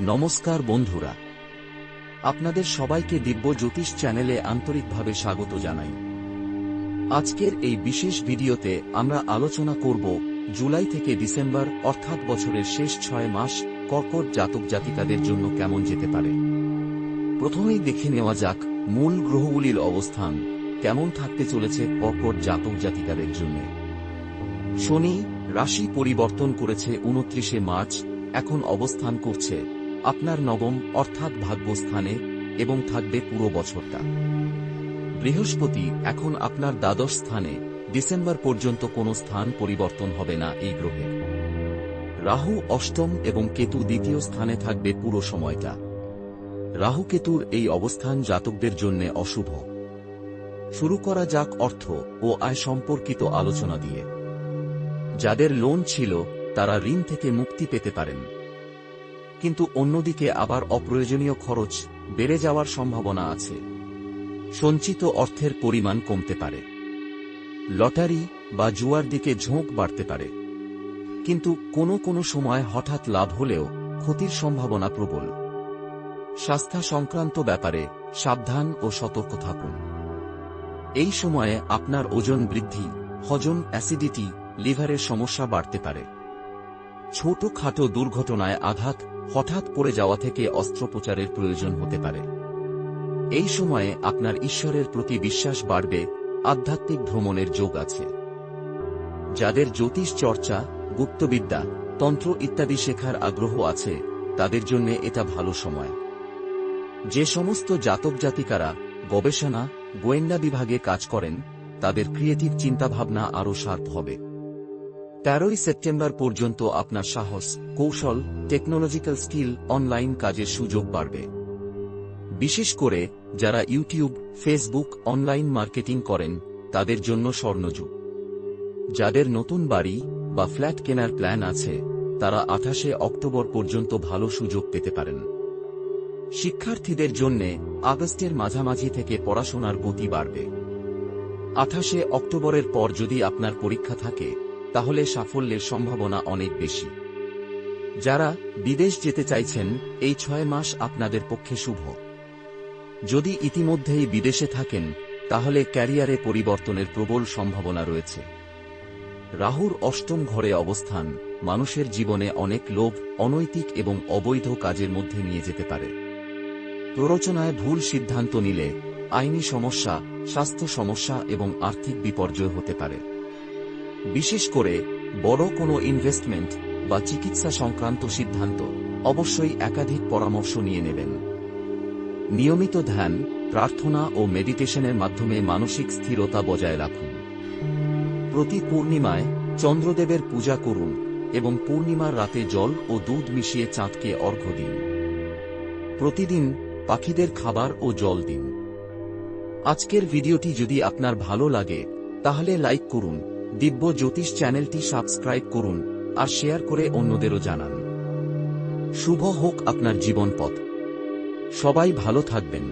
নমস্কার বন্ধুরা। আপনাদের সবাইকে দিব্য জ্যোতিষ চ্যানেলে আন্তরিকভাবে স্বাগত জানাই। আজকের এই বিশেষ ভিডিওতে আমরা আলোচনা করব জুলাই থেকে ডিসেম্বর, অর্থাৎ বছরের শেষ ছয় মাস, কর্কট জাতক জাতিকাদের জন্য কেমন যেতে পারে। প্রথমেই দেখে নেওয়া যাক মূল গ্রহগুলির অবস্থান, কেমন থাকতে চলেছে কর্কট জাতক জাতিকাদের জন্য। শনি রাশি পরিবর্তন করেছে উনত্রিশে মার্চ, এখন অবস্থান করছে আপনার নবম অর্থাৎ ভাগ্যস্থানে এবং থাকবে পুরো বছরটা। বৃহস্পতি, এখন আপনার দ্বাদশ স্থানে, ডিসেম্বর পর্যন্ত কোনো স্থান পরিবর্তন হবে না এই গ্রহের রাহু অষ্টম এবং কেতু দ্বিতীয় স্থানে থাকবে পুরো সময়টা। রাহু কেতুর এই অবস্থান জাতকদের জন্য অশুভ। শুরু করা যাক অর্থ ও আয় সম্পর্কিত আলোচনা দিয়ে। যাদের লোন ছিল, তারা ঋণ থেকে মুক্তি পেতে পারেন। কিন্তু অন্যদিকে আবার অপ্রয়োজনীয় খরচ বেড়ে যাওয়ার সম্ভাবনা আছে। সঞ্চিত অর্থের পরিমাণ কমতে পারে। লটারি বা জুয়ার দিকে ঝোঁক বাড়তে পারে। কিন্তু কোনো কোনো সময় হঠাৎ লাভ হলেও ক্ষতির সম্ভাবনা প্রবল। স্বাস্থ্য সংক্রান্ত ব্যাপারে সাবধান ও সতর্ক থাকুন। এই সময়ে আপনার ওজন বৃদ্ধি, হজম অ্যাসিডিটি, লিভারের সমস্যা বাড়তে পারে। ছোটখাটো দুর্ঘটনায় আঘাত হঠাৎ পড়ে যাওয়া থেকে অস্ত্রোপচারের প্রয়োজন হতে পারে। এই সময়ে আপনার ঈশ্বরের প্রতি বিশ্বাস বাড়বে, আধ্যাত্মিক ভ্রমণের যোগ আছে। যাদের জ্যোতিষ চর্চা, গুপ্তবিদ্যা, তন্ত্র ইত্যাদি শেখার আগ্রহ আছে, তাদের জন্য এটা ভালো সময়। যে সমস্ত জাতক জাতিকারা গবেষণা, গোয়েন্দা বিভাগে কাজ করেন, তাদের ক্রিয়েটিভ চিন্তাভাবনা আরও শার্প হবে। তেরোই সেপ্টেম্বর পর্যন্ত আপনার সাহস, কৌশল টেকনোলজিক্যাল স্কিল অনলাইন কাজের সুযোগ বাড়বে। বিশেষ করে যারা ইউটিউব ফেসবুক অনলাইন মার্কেটিং করেন, তাদের জন্য স্বর্ণযুগ। যাদের নতুন বাড়ি বা ফ্ল্যাট কেনার প্ল্যান আছে, তারা আঠাশে অক্টোবর পর্যন্ত ভালো সুযোগ পেতে পারেন। শিক্ষার্থীদের জন্য আগস্টের মাঝামাঝি থেকে পড়াশোনার গতি বাড়বে। আঠাশে অক্টোবরের পর যদি আপনার পরীক্ষা থাকে তাহলে সাফল্যের সম্ভাবনা অনেক বেশি। যারা বিদেশ যেতে চাইছেন, এই ছয় মাস আপনাদের পক্ষে শুভ। যদি ইতিমধ্যেই বিদেশে থাকেন, তাহলে ক্যারিয়ারে পরিবর্তনের প্রবল সম্ভাবনা রয়েছে। রাহুর অষ্টম ঘরে অবস্থান মানুষের জীবনে অনেক লোভ, অনৈতিক এবং অবৈধ কাজের মধ্যে নিয়ে যেতে পারে। প্ররোচনায় ভুল সিদ্ধান্ত নিলে আইনি সমস্যা, স্বাস্থ্য সমস্যা এবং আর্থিক বিপর্যয় হতে পারে। বিশেষ করে বড় কোনো ইনভেস্টমেন্ট বা চিকিৎসা সংক্রান্ত সিদ্ধান্ত অবশ্যই একাধিক পরামর্শ নিয়ে নেবেন। নিয়মিত ধ্যান, প্রার্থনা ও মেডিটেশনের মাধ্যমে মানসিক স্থিরতা বজায় রাখুন। প্রতি পূর্ণিমায় চন্দ্রদেবের পূজা করুন এবং পূর্ণিমার রাতে জল ও দুধ মিশিয়ে চাঁদকে অর্ঘ্য দিন। প্রতিদিন পাখিদের খাবার ও জল দিন। আজকের ভিডিওটি যদি আপনার ভালো লাগে, তাহলে লাইক করুন দিব্য জ্যোতিষ চ্যানেলটি সাবস্ক্রাইব করুন, আর শেয়ার করে অন্যদেরও জানান। শুভ হোক আপনার জীবন পথ সবাই ভালো থাকবেন।